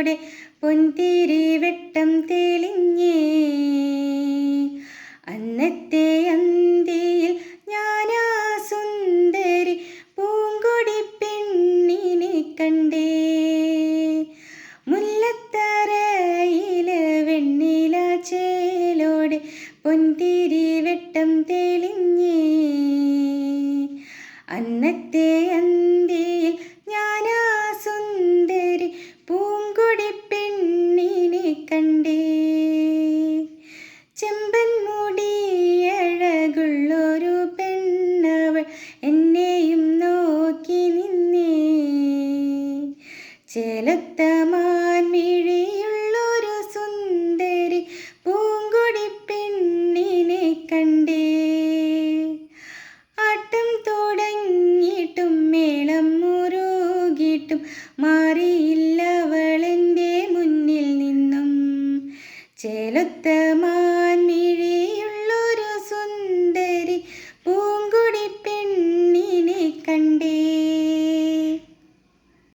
വെളിച്ചത്തോടെ പൊന്തിരി വെട്ടം തെളിഞ്ഞേ. അന്നത്തെ അന്തിയിൽ ഞാനാ സുന്ദരി പൂങ്കൊടി പെണ്ണിനെ കണ്ടേ. മുല്ലത്തറയില വെണ്ണില ചേലോടെ പൊന്തിരി വെട്ടം തെളിഞ്ഞേ. അന്നത്തെ അന്തി ചെമ്പൻ മുടിയഴകുള്ളൊരു പെണ്ണവൾ എന്നെയും നോക്കി നിന്നേ. ചേലത്ത മിഴിയുള്ളൊരു സുന്ദരി പൂങ്കൊടി പെണ്ണിനെ കണ്ടേ. ആട്ടം തുടങ്ങിയിട്ടും മേളം മുറുകിയിട്ടും മാറിയില്ലവളെന്റെ മുന്നിൽ നിന്നും. ചേലത്ത